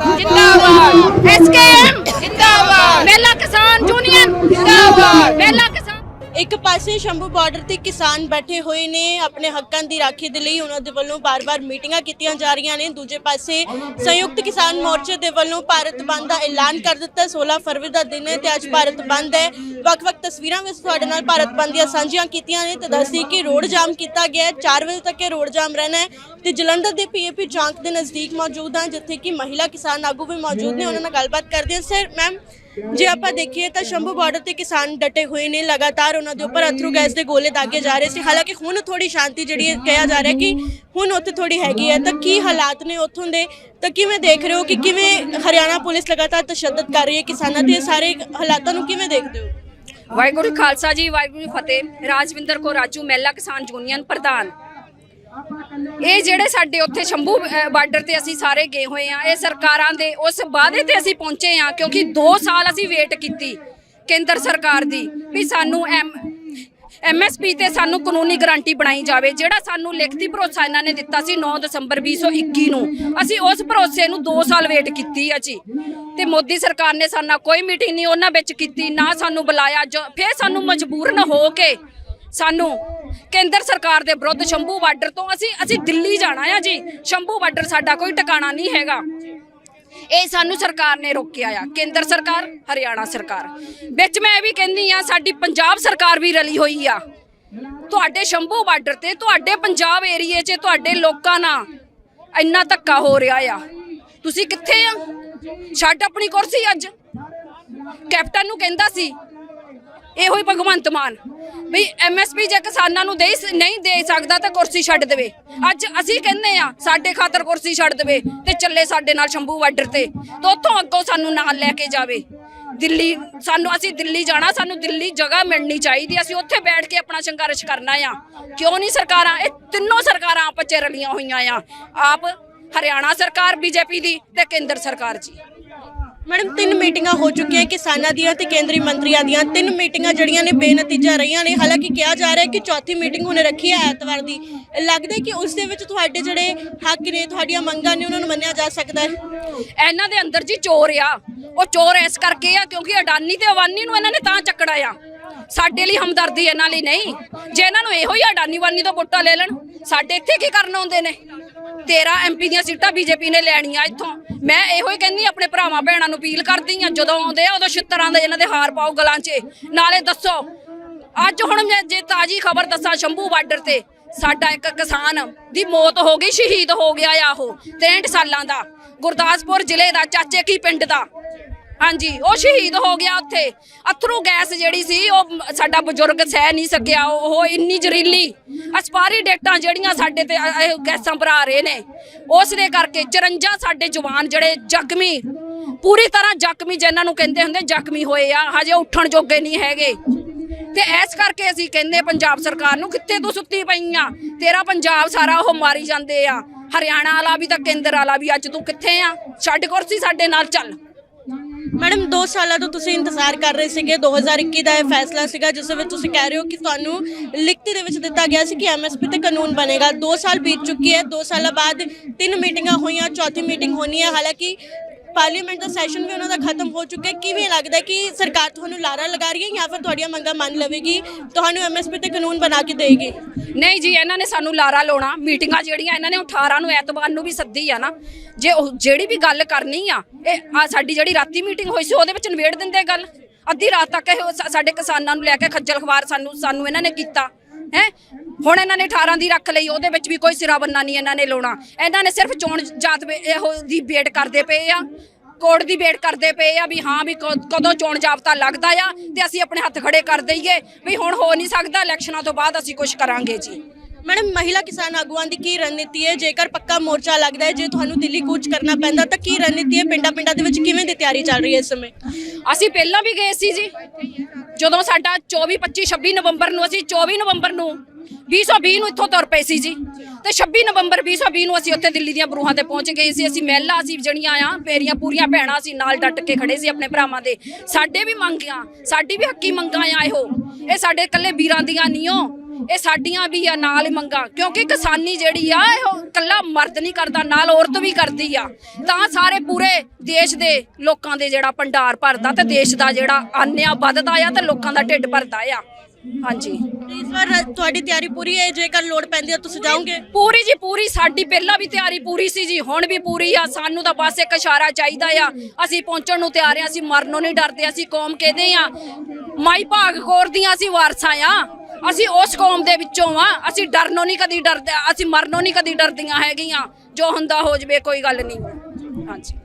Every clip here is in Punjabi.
ਜਿੰਦਾਬਾਦ। ਐਸਕੇਐਮ ਜਿੰਦਾਬਾਦ। ਮੇਲਾ ਕਿਸਾਨ ਯੂਨੀਅਨ ਜਿੰਦਾਬਾਦ। ਮੇਲਾ ਇੱਕ ਪਾਸੇ ਸ਼ੰਭੂ ਬਾਰਡਰ ਤੇ ਕਿਸਾਨ ਬੈਠੇ ਹੋਏ ਨੇ, ਆਪਣੇ ਹੱਕਾਂ ਦੀ ਰਾਖੀ ਦੇ ਲਈ ਉਹਨਾਂ ਦੇ ਵੱਲੋਂ ਬਾਰ-ਬਾਰ ਮੀਟਿੰਗਾਂ ਕੀਤੀਆਂ ਜਾ ਰਹੀਆਂ ਨੇ। ਦੂਜੇ ਪਾਸੇ ਸੰਯੁਕਤ ਕਿਸਾਨ ਮੋਰਚੇ ਦੇ ਵੱਲੋਂ ਭਾਰਤ ਬੰਦ ਦਾ ਐਲਾਨ ਕਰ ਦਿੱਤਾ। 16 ਫਰਵਰੀ ਦਾ ਦਿਨ ਹੈ ਤੇ ਅੱਜ ਭਾਰਤ ਬੰਦ ਹੈ। ਵੱਖ-ਵੱਖ ਤਸਵੀਰਾਂ ਵਿੱਚ ਤੁਹਾਡੇ ਨਾਲ ਭਾਰਤ ਬੰਦ ਦੀਆਂ ਸਾਂਝੀਆਂ ਕੀਤੀਆਂ ਨੇ। ਤੇ ਦੱਸਦੀ ਕਿ ਰੋਡ ਜਾਮ ਕੀਤਾ ਗਿਆ ਹੈ। 4 ਵਜੇ ਤੱਕ ਇਹ ਰੋਡ ਜਾਮ ਰਹਿਣਾ ਹੈ ਤੇ ਜਲੰਧਰ ਦੇ ਪੀਏਪੀ ਚੌਂਕ ਦੇ ਨਜ਼ਦੀਕ ਮੌਜੂਦ ਹਾਂ, ਜਿੱਥੇ ਕਿ ਮਹਿਲਾ ਕਿਸਾਨ ਆਗੂ ਵੀ ਮੌਜੂਦ ਨੇ। ਉਹਨਾਂ ਨਾਲ ਗੱਲਬਾਤ ਕਰਦੇ ਹਾਂ। ਸਰ ਮੈਮ ਜੇ ਆਪਾਂ ਦੇਖੀਏ ਤਾਂ ਸ਼ੰਭੂ ਬਾਰਡਰ ਤੇ ਕਿਸਾਨ ਡਟੇ ਹੋਏ ਨੇ, ਲਗਾਤਾਰ ਉਹਨਾਂ ਦੇ ਉੱਪਰ ਅਥਰੂ ਗੈਸ ਦੇ ਗੋਲੇ ਦਾਗੇ ਜਾ ਰਹੇ ਸੀ। ਹਾਲਾਂਕਿ ਹੁਣ ਥੋੜੀ ਸ਼ਾਂਤੀ ਜਿਹੜੀ ਹੈ ਕਿਹਾ ਜਾ ਰਿਹਾ ਕਿ ਹੁਣ ਉੱਥੇ ਥੋੜੀ ਹੈਗੀ ਹੈ। ਤਾਂ ਕੀ ਹਾਲਾਤ ਨੇ ਉੱਥੋਂ ਦੇ? ਤਾਂ ਕਿਵੇਂ ਦੇਖ ਰਹੇ ਹੋ ਕਿ ਕਿਵੇਂ ਹਰਿਆਣਾ ਪੁਲਿਸ ਲਗਾਤਾਰ ਤਸ਼ੱਦਦ ਕਰ ਰਹੀ ਹੈ ਕਿਸਾਨਾਂ ਤੇ ਸਾਰੇ ਹਾਲਾਤਾਂ ਨੂੰ ਕਿਵੇਂ ਦੇਖਦੇ ਹੋ? ਵਾਹਿਗੁਰੂ ਖਾਲਸਾ ਜੀ, ਵਾਹਿਗੁਰੂ ਫਤਿਹ। ਰਾਜਵਿੰਦਰ ਕੋ ਰਾਜੂ, ਮਹਿਲਾ ਕਿਸਾਨ ਯੂਨੀਅਨ ਪ੍ਰਧਾਨ। ਇਹ ਜਿਹੜੇ ਸਾਡੇ ਉੱਥੇ ਸ਼ੰਭੂ ਬਾਰਡਰ ਤੇ ਅਸੀਂ ਸਾਰੇ ਗਏ ਹੋਏ ਆ ਇਹ ਸਰਕਾਰਾਂ ਦੇ, ਉਸ ਵਾਅਦੇ ਤੇ ਅਸੀਂ ਪਹੁੰਚੇ ਆ ਕਿਉਂਕਿ 2 ਸਾਲ ਅਸੀਂ ਵੇਟ ਕੀਤੀ ਕੇਂਦਰ ਸਰਕਾਰ ਦੀ ਵੀ ਸਾਨੂੰ ਐਮ ਐਮਐਸਪੀ ਤੇ ਸਾਨੂੰ ਕਾਨੂੰਨੀ ਗਾਰੰਟੀ ਬਣਾਈ ਜਾਵੇ, ਜਿਹੜਾ ਸਾਨੂੰ ਲਿਖਤੀ ਭਰੋਸਾ ਇਹਨਾਂ ਨੇ ਦਿੱਤਾ ਸੀ 9 ਦਸੰਬਰ 2021 ਨੂੰ। ਅਸੀਂ ਉਸ ਭਰੋਸੇ ਨੂੰ 2 ਸਾਲ ਵੇਟ ਕੀਤੀ ਅਜੀ ਤੇ ਮੋਦੀ ਸਰਕਾਰ ਨੇ ਸਾਡਾ ਕੋਈ ਮੀਟਿੰਗ ਨਹੀਂ ਉਹਨਾਂ ਵਿੱਚ ਕੀਤੀ, ਨਾ ਸਾਨੂੰ ਬੁਲਾਇਆ, ਜੋ- ਫਿਰ ਸਾਨੂੰ ਮਜਬੂਰਨ ਹੋ ਕੇ ਸਾਨੂੰ ਕੇਂਦਰ ਸਰਕਾਰ ਦੇ ਵਿਰੁੱਧ ਸ਼ੰਭੂ ਬਾਰਡਰ ਤੋਂ ਅਸੀਂ ਅਸੀਂ ਦਿੱਲੀ ਜਾਣਾ ਆ ਜੀ। ਸ਼ੰਭੂ ਬਾਰਡਰ ਸਾਡਾ ਕੋਈ ਟਿਕਾਣਾ ਨਹੀਂ ਹੈਗਾ। ਇਹ ਸਾਨੂੰ ਸਰਕਾਰ ਨੇ ਰੋਕਿਆ ਆ। ਕੇਂਦਰ ਸਰਕਾਰ, ਹਰਿਆਣਾ ਸਰਕਾਰ। ਵਿੱਚ ਮੈਂ ਇਹ ਵੀ ਕਹਿੰਦੀ ਆ, ਸਾਡੀ ਪੰਜਾਬ ਸਰਕਾਰ ਵੀ ਰਲੀ ਹੋਈ ਆ। ਤੁਹਾਡੇ ਸ਼ੰਭੂ ਬਾਰਡਰ ਤੇ, ਤੁਹਾਡੇ ਪੰਜਾਬ ਏਰੀਏ 'ਚ, ਤੁਹਾਡੇ ਲੋਕਾਂ ਨਾਲ ਇੰਨਾ ਧੱਕਾ ਹੋ ਰਿਹਾ ਆ। ਤੁਸੀਂ ਕਿੱਥੇ ਆ? ਛੱਡ ਆਪਣੀ ਕੁਰਸੀ ਅੱਜ। ਕੈਪਟਨ ਨੂੰ ਕਹਿੰਦਾ ਸੀ ਇਹੋ ਹੀ ਭਗਵੰਤ ਮਾਨ। ਵੀ ਐਮਐਸਪੀ ਜੇ ਕਿਸਾਨਾਂ ਨੂੰ ਦੇ ਨਹੀਂ ਦੇ ਸਕਦਾ ਤਾਂ ਕੁਰਸੀ ਛੱਡ ਦੇਵੇ। ਅੱਜ ਅਸੀਂ ਕਹਿੰਦੇ ਆ ਸਾਡੇ ਖਾਤਰ ਕੁਰਸੀ ਛੱਡ ਦੇਵੇ ਤੇ ਚੱਲੇ ਸਾਡੇ ਨਾਲ ਸ਼ੰਭੂ ਬਾਰਡਰ ਤੇ। ਤੇ ਉੱਥੋਂ ਅੱਗੋਂ ਸਾਨੂੰ ਨਾਲ ਲੈ ਕੇ ਜਾਵੇ। ਦਿੱਲੀ, ਸਾਨੂੰ ਅਸੀਂ ਦਿੱਲੀ ਜਾਣਾ, ਸਾਨੂੰ ਦਿੱਲੀ ਜਗ੍ਹਾ ਮਿਲਣੀ ਚਾਹੀਦੀ ਅਸੀਂ ਉੱਥੇ ਬੈਠ ਕੇ ਆਪਣਾ ਸੰਘਰਸ਼ ਕਰਨਾ ਆ। ਕਿਉਂ ਨਹੀਂ ਸਰਕਾਰਾਂ, ਇਹ ਤਿੰਨੋਂ ਸਰਕਾਰਾਂ ਆਪਸ 'ਚ ਰਲੀਆਂ ਹੋਈਆਂ ਆ। ਆਪ ਹਰਿਆਣਾ ਸਰਕਾਰ, ਬੀਜੇਪੀ ਦੀ ਤੇ ਕੇਂਦਰ ਸਰਕਾਰ ਜੀ। ਮੈਡਮ, ਤਿੰਨ ਮੀਟਿੰਗਾਂ ਹੋ ਚੁੱਕੀਆਂ ਕਿਸਾਨਾਂ ਦੀਆਂ ਤੇ ਕੇਂਦਰੀ ਮੰਤਰੀਆਂ ਦੀਆਂ। ਤਿੰਨ ਮੀਟਿੰਗਾਂ ਜਿਹੜੀਆਂ ਨੇ ਬੇਨਤੀਜਾ ਰਹੀਆਂ ਨੇ। ਹਾਲਾਂਕਿ ਕਿਹਾ ਜਾ ਰਿਹਾ ਹੈ ਕਿ ਚੌਥੀ ਮੀਟਿੰਗ ਹੁਣੇ ਰੱਖੀ ਹੈ ਐਤਵਾਰ ਦੀ। ਲੱਗਦਾ ਹੈ ਕਿ ਉਸ ਦੇ ਵਿੱਚ ਤੁਹਾਡੇ ਜਿਹੜੇ ਹੱਕ ਨੇ, ਤੁਹਾਡੀਆਂ ਮੰਗਾਂ ਨੇ, ਉਹਨਾਂ ਨੂੰ ਮੰਨਿਆ ਜਾ ਸਕਦਾ ਹੈ। ਇਹਨਾਂ ਦੇ ਅੰਦਰ ਜੀ ਚੋਰ ਆ। ਉਹ ਚੋਰ ਇਸ ਕਰਕੇ ਆ ਕਿਉਂਕਿ ਅਡਾਨੀ ਤੇ ਅਵਾਨੀ ਨੂੰ ਇਹਨਾਂ ਨੇ ਤਾਂ ਚੱਕੜਾ ਆ। ਸਾਡੇ ਲਈ ਹਮਦਰਦੀ ਇਹਨਾਂ ਲਈ ਨਹੀਂ। ਜੇ ਇਹਨਾਂ ਨੂੰ ਇਹੋ ਹੀ ਅਡਾਨੀ ਵਾਨੀ ਤੋਂ ਵੋਟਾਂ ਲੈ ਲੈਣ, ਸਾਡੇ ਇੱਥੇ ਕੀ ਕਰਨ ਆਉਂਦੇ ਨੇ? 13 ਐਮਪੀ ਦੀਆਂ ਸੀਟਾਂ ਬੀਜੇਪੀ ਨੇ ਲੈਣੀਆਂ ਇੱਥੋਂ। ਮੈਂ ਇਹੋ ਹੀ ਕਹਿੰਦੀ ਆਪਣੇ ਭਰਾਵਾਂ ਭੈਣਾਂ ਨੂੰ ਅਪੀਲ ਕਰਦੀ ਆ ਜਦੋਂ ਆਉਂਦੇ ਆ, ਉਦੋਂ ਛਿੱਤਰਾਂ ਦੇ ਇਹਨਾਂ ਦੇ ਹਾਰ ਪਾਓ ਗਲਾਂ 'ਚ। ਨਾਲੇ ਦੱਸੋ, ਅੱਜ ਹੁਣ ਮੈਂ ਜੇ ਤਾਜੀ ਖਬਰ ਦੱਸਾਂ ਸ਼ੰਭੂ ਬਾਰਡਰ ਤੇ, ਸਾਡਾ ਇੱਕ ਕਿਸਾਨ ਦੀ ਮੌਤ ਹੋ ਗਈ, ਸ਼ਹੀਦ ਹੋ ਗਿਆ ਆ ਉਹ 63 ਸਾਲਾਂ ਦਾ। ਗੁਰਦਾਸਪੁਰ ਜ਼ਿਲ੍ਹੇ ਦਾ, ਚਾਚੇ ਕੀ ਪਿੰਡ ਦਾ? ਹਾਂਜੀ, ਉਹ ਸ਼ਹੀਦ ਹੋ ਗਿਆ ਉੱਥੇ। ਅਥਰੂ ਗੈਸ ਜਿਹੜੀ ਸੀ, ਉਹ ਸਾਡਾ ਬਜ਼ੁਰਗ ਸਹਿ ਨਹੀਂ ਸਕਿਆ। ਉਹ ਇੰਨੀ ਜ਼ਹਿਰੀਲੀ ਅਸਪਾਰੀ ਡੇਟਾਂ ਜਿਹੜੀਆਂ ਸਾਡੇ ਤੇ ਇਹ ਗੈਸਾਂ ਭਰਾ ਰਹੇ ਨੇ। ਉਸ ਦੇ ਕਰਕੇ 54 ਸਾਡੇ ਜਵਾਨ ਜਿਹੜੇ ਜ਼ਖਮੀ, ਪੂਰੀ ਤਰ੍ਹਾਂ ਜ਼ਖਮੀ ਜਿਨ੍ਹਾਂ ਨੂੰ ਕਹਿੰਦੇ ਹੁੰਦੇ ਜ਼ਖਮੀ ਹੋਏ ਆ, ਹਜੇ ਉੱਠਣ ਜੋਗੇ ਨਹੀਂ ਹੈਗੇ। ਤੇ ਇਸ ਕਰਕੇ ਅਸੀਂ ਕਹਿੰਦੇ ਪੰਜਾਬ ਸਰਕਾਰ ਨੂੰ ਕਿੱਥੇ ਤੂੰ ਸੁੱਤੀ ਪਈ ਆ? ਤੇਰਾ ਪੰਜਾਬ ਸਾਰਾ ਉਹ ਮਾਰੀ ਜਾਂਦੇ ਆ। ਹਰਿਆਣਾ ਵਾਲਾ ਵੀ ਤਾਂ ਕੇਂਦਰ ਵਾਲਾ ਵੀ ਅੱਜ ਤੂੰ ਕਿੱਥੇ ਆ? ਛੱਡ ਕੁਰਸੀ ਸਾਡੇ ਨਾਲ ਚੱਲ। ਮੈਡਮ 2 ਸਾਲਾਂ ਤੋਂ ਤੁਸੀਂ ਇੰਤਜ਼ਾਰ ਕਰ ਰਹੇ ਸੀਗੇ। 2021 ਦਾ ਇਹ ਫੈਸਲਾ ਸੀਗਾ, ਜਿਸ ਵਿੱਚ ਤੁਸੀਂ ਕਹਿ ਰਹੇ ਹੋ ਕਿ ਤੁਹਾਨੂੰ ਲਿਖਤੀ ਦੇ ਵਿੱਚ ਦਿੱਤਾ ਗਿਆ ਸੀ ਕਿ ਐਮਐਸਪੀ ਤੇ ਕਾਨੂੰਨ ਬਣੇਗਾ। 2 ਸਾਲ ਬੀਤ ਚੁੱਕੀ ਹੈ 2 ਸਾਲਾਂ ਬਾਅਦ ਤਿੰਨ ਮੀਟਿੰਗਾਂ ਹੋਈਆਂ, ਚੌਥੀ ਮੀਟਿੰਗ ਹੋਣੀ ਹੈ। ਹਾਲਾਂਕਿ ਪਾਰਲੀਮੈਂਟ ਦਾ ਸੈਸ਼ਨ ਵੀ ਉਹਨਾਂ ਦਾ ਖਤਮ ਹੋ ਚੁੱਕਿਆ ਹੈ। ਕਿਵੇਂ ਲੱਗਦਾ ਕਿ ਸਰਕਾਰ ਤੁਹਾਨੂੰ ਲਾਰਾ ਲਗਾ ਰਹੀ ਹੈ ਜਾਂ ਫਿਰ ਤੁਹਾਡੀਆਂ ਮੰਗਾਂ ਮੰਨ ਲਵੇਗੀ? ਤੁਹਾਨੂੰ ਐਮਐਸਪੀ ਤੇ ਕਾਨੂੰਨ ਬਣਾ ਕੇ ਦੇਗੀ। ਨਹੀਂ ਜੀ, ਇਹਨਾਂ ਨੇ ਸਾਨੂੰ ਲਾਰਾ ਲਾਉਣਾ। ਮੀਟਿੰਗਾਂ ਜਿਹੜੀਆਂ ਇਹਨਾਂ ਨੇ 18 ਨੂੰ ਐਤਵਾਰ ਨੂੰ ਵੀ ਸੱਦੀ ਆ ਨਾ। ਜੇ ਜਿਹੜੀ ਵੀ ਗੱਲ ਕਰਨੀ ਆ, ਇਹ ਆ ਸਾਡੀ ਜਿਹੜੀ ਰਾਤੀ ਮੀਟਿੰਗ ਹੋਈ ਸੀ, ਉਹਦੇ ਵਿੱਚ ਨਵੇੜ ਦਿੰਦੇ ਗੱਲ। ਅੱਧੀ ਰਾਤ ਤੱਕ ਇਹ ਸਾਡੇ ਕਿਸਾਨਾਂ ਨੂੰ ਲੈ ਕੇ ਖੱਜਲ ਖਵਾਰ ਸਾਨੂੰ ਸਾਨੂੰ ਇਹਨਾਂ ਨੇ ਕੀਤਾ। ਹੈ? ਹੁਣ ਇਹਨਾਂ ਨੇ 18 ਦੀ ਰੱਖ ਲਈ, ਉਹਦੇ ਵਿੱਚ ਵੀ ਕੋਈ ਸਿਰਾ ਬੰਨਾ ਨਹੀਂ ਇਹਨਾਂ ਨੇ ਲਾਉਣਾ। ਇਹਨਾਂ ਨੇ ਸਿਰਫ ਚੋਣ, ਜਾਤ ਇਹੋ ਦੀ ਵੇਟ ਕਰਦੇ ਪਏ ਆ। ਕੋਰਟ ਦੀ ਵੇਟ ਕਰਦੇ ਪਏ ਆ ਵੀ ਹਾਂ ਵੀ ਕਦੋਂ ਚੋਣ ਜਾਬਤਾ ਲੱਗਦਾ ਆ ਤੇ ਅਸੀਂ ਆਪਣੇ ਹੱਥ ਖੜੇ ਕਰ ਦਈਏ ਵੀ ਹੁਣ ਹੋ ਨਹੀਂ ਸਕਦਾ ਇਲੈਕਸ਼ਨਾਂ ਤੋਂ ਬਾਅਦ ਅਸੀਂ ਕੁਝ ਕਰਾਂਗੇ ਜੀ। ਮੈਡਮ ਮਹਿਲਾ ਕਿਸਾਨ ਆਗੂਆਂ ਦੀ ਕੀ ਰਣਨੀਤੀ ਹੈ? ਜੇਕਰ ਪੱਕਾ ਮੋਰਚਾ ਲੱਗਦਾ ਹੈ ਜੇ ਤੁਹਾਨੂੰ ਦਿੱਲੀ ਕੂਚ ਕਰਨਾ ਪੈਂਦਾ ਤਾਂ ਕੀ ਰਣਨੀਤੀ ਹੈ? ਪਿੰਡਾਂ ਪਿੰਡਾਂ ਦੇ ਵਿੱਚ ਕਿਵੇਂ ਦੀ ਤਿਆਰੀ ਚੱਲ ਰਹੀ ਹੈ ਇਸ ਸਮੇਂ? ਅਸੀਂ ਪਹਿਲਾਂ ਵੀ ਗਏ ਸੀ ਜੀ। ਜਦੋਂ ਸਾਡਾ 24 25 26 ਨਵੰਬਰ ਨੂੰ ਅਸੀਂ 24 ਨਵੰਬਰ ਨੂੰ 2020 ਨੂੰ ਇੱਥੋਂ ਤੁਰ ਪਏ ਸੀ ਜੀ। ਤੇ 26 ਨਵੰਬਰ 2020 ਨੂੰ ਅਸੀਂ ਉੱਥੇ ਦਿੱਲੀ ਦੀਆਂ ਬਰੂਹਾਂ ਤੇ ਪਹੁੰਚ ਗਏ ਸੀ। ਅਸੀਂ ਮਹਿਲਾ ਅਸੀਂ ਜਣੀਆਂ ਆ, ਮੇਰੀਆਂ ਪੂਰੀਆਂ ਭੈਣਾਂ ਸੀ, ਨਾਲ ਡਟ ਕੇ ਖੜੇ ਸੀ ਆਪਣੇ ਭਰਾਵਾਂ ਦੇ। ਸਾਡੇ ਵੀ ਮੰਗੀਆਂ ਸਾਡੀ ਵੀ ਹੱਕੀ ਮੰਗਾਂ ਆ ਇਹੋ। ਇਹ ਸਾਡੇ ਇਕੱਲੇ ਵੀਰਾਂ ਦੀਆਂ ਨਹੀਂ ਓ। ਇਹ ਸਾਡੀਆਂ ਵੀ ਆ ਨਾਲ ਹੀ ਮੰਗਾਂ। ਕਿਉਂਕਿ ਕਿਸਾਨੀ ਜਿਹੜੀ ਆ ਇਹ ਕੱਲਾ ਮਰਦ ਨਹੀਂ ਕਰਦਾ ਨਾਲ ਔਰਤ ਵੀ ਕਰਦੀ ਆ। ਤਾਂ ਸਾਰੇ ਪੂਰੇ ਦੇਸ਼ ਦੇ ਲੋਕਾਂ ਦੇ ਜਿਹੜਾ ਭੰਡਾਰ ਭਰਦਾ ਤੇ ਦੇਸ਼ ਦਾ ਜਿਹੜਾ ਆਨਿਆ ਵੱਧਦਾ ਆ ਤੇ ਲੋਕਾਂ ਦਾ ਢਿੱਡ ਭਰਦਾ ਆ। ਹਾਂਜੀ। ਇਸ ਵਾਰ ਤੁਹਾਡੀ ਤਿਆਰੀ ਪੂਰੀ ਹੈ? ਜੇਕਰ ਲੋੜ ਪੈਂਦੀ ਹੈ ਤੁਸੀਂ ਜਾਓਗੇ? ਪੂਰੀ ਜੀ ਪੂਰੀ ਸਾਡੀ ਪਹਿਲਾਂ ਵੀ ਤਿਆਰੀ ਪੂਰੀ ਸੀ ਜੀ ਹੁਣ ਵੀ ਪੂਰੀ ਆ। ਸਾਨੂੰ ਤਾਂ ਬਸ ਇੱਕ ਇਸ਼ਾਰਾ ਚਾਹੀਦਾ ਆ। ਅਸੀਂ ਪਹੁੰਚਣ ਨੂੰ ਤਿਆਰ ਆ ਅਸੀਂ ਮਰਨੋਂ ਨਹੀਂ ਡਰਦੇ ਅਸੀਂ ਕੌਮ ਕਹਿੰਦੇ ਆ। ਮਾਈ ਭਾਗ ਕੌਰ ਦੀਆਂ ਅਸੀਂ ਵਾਰਸਾਂ ਆ। ਅਸੀਂ ਉਸ ਕੌਮ ਦੇ ਵਿੱਚੋਂ ਆ। ਅਸੀਂ ਡਰਨੋਂ ਨਹੀਂ ਕਦੀ ਡਰਦੇ, ਅਸੀਂ ਮਰਨੋਂ ਨਹੀਂ ਕਦੀ ਡਰਦੀਆਂ ਹੈਗੀਆਂ। ਜੋ ਹੁੰਦਾ ਹੋ ਜਵੇ, ਕੋਈ ਗੱਲ ਨਹੀਂ। ਹਾਂਜੀ।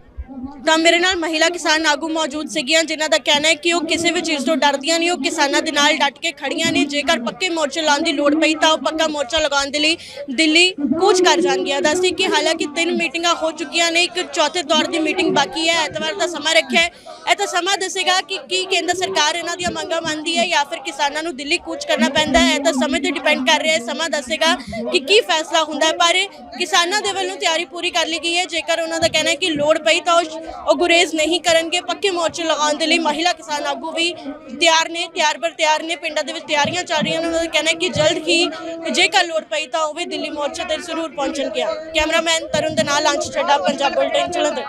ਤਾਂ ਮੇਰੇ ਨਾਲ ਮਹਿਲਾ ਕਿਸਾਨ ਆਗੂ ਮੌਜੂਦ ਸੀਗੀਆਂ, ਜਿਨ੍ਹਾਂ ਦਾ ਕਹਿਣਾ ਹੈ ਕਿ ਉਹ ਕਿਸੇ ਵੀ ਚੀਜ਼ ਤੋਂ ਡਰਦੀਆਂ ਨਹੀਂ, ਉਹ ਕਿਸਾਨਾਂ ਦੇ ਨਾਲ ਡਟ ਕੇ ਖੜੀਆਂ ਨੇ। ਜੇਕਰ ਪੱਕੇ ਮੋਰਚੇ ਲਾਉਣ ਦੀ ਲੋੜ ਪਈ ਤਾਂ ਉਹ ਪੱਕਾ ਮੋਰਚਾ ਲਗਾਉਣ ਦੇ ਲਈ ਦਿੱਲੀ ਕੂਚ ਕਰ ਜਾਣਗੀਆਂ। ਦੱਸਦੀ ਕਿ ਹਾਲਾਂਕਿ ਤਿੰਨ ਮੀਟਿੰਗਾਂ ਹੋ ਚੁੱਕੀਆਂ ਨੇ, ਇੱਕ ਚੌਥੇ ਦੌਰ ਦੀ ਮੀਟਿੰਗ ਬਾਕੀ ਹੈ। ਐਤਵਾਰ ਦਾ ਸਮਾਂ ਰੱਖਿਆ ਹੈ। ਇਹ ਤਾਂ ਸਮਾਂ ਦੱਸੇਗਾ ਕਿ ਕੀ ਕੇਂਦਰ ਸਰਕਾਰ ਇਹਨਾਂ ਦੀਆਂ ਮੰਗਾਂ ਮੰਨਦੀ ਹੈ ਜਾਂ ਫਿਰ ਕਿਸਾਨਾਂ ਨੂੰ ਦਿੱਲੀ ਕੂਚ ਕਰਨਾ ਪੈਂਦਾ ਹੈ। ਇਹ ਤਾਂ ਸਮੇਂ ਤੇ ਡਿਪੈਂਡ ਕਰ ਰਿਹਾ ਹੈ। ਸਮਾਂ ਦੱਸੇਗਾ ਕਿ ਕੀ ਫੈਸਲਾ ਹੁੰਦਾ ਹੈ, ਪਰ ਕਿਸਾਨਾਂ ਦੇ ਵੱਲੋਂ ਤਿਆਰੀ ਪੂਰੀ ਕਰ ਲਈ ਗਈ ਹੈ। ਜੇਕਰ ਉਹਨਾਂ ਦਾ ਕਹਿਣਾ ਹੈ ਕਿ ਲੋੜ ਪਈ ਤਾਂ ਉਹ ਉਹ ਗੁਰੇਜ਼ ਨਹੀਂ ਕਰਨਗੇ, ਪੱਕੇ ਮੋਰਚੇ ਲਗਾਉਣ ਦੇ ਲਈ ਮਹਿਲਾ ਕਿਸਾਨ ਆਗੂ ਵੀ ਤਿਆਰ ਨੇ, ਤਿਆਰ ਬਰ ਤਿਆਰ ਨੇ, ਪਿੰਡਾਂ ਦੇ ਵਿੱਚ ਤਿਆਰੀਆਂ ਚੱਲ ਰਹੀਆਂ ਨੇ, ਉਹਨਾਂ ਦਾ ਕਹਿਣਾ ਹੈ ਕਿ ਜਲਦ ਹੀ ਜੇਕਰ ਲੋੜ ਪਈ ਤਾਂ ਉਹ ਵੀ ਦਿੱਲੀ ਮੋਰਚੇ ਤੇ ਜ਼ਰੂਰ ਪਹੁੰਚਣਗੇ ਕੈਮਰਾਮੈਨ ਤਰੁਣ ਦੇ ਨਾਲ ਅੰਸ਼ ਚੱਡਾ, ਪੰਜਾਬ ਬੁਲਟਨ, ਜਲੰਧਰ।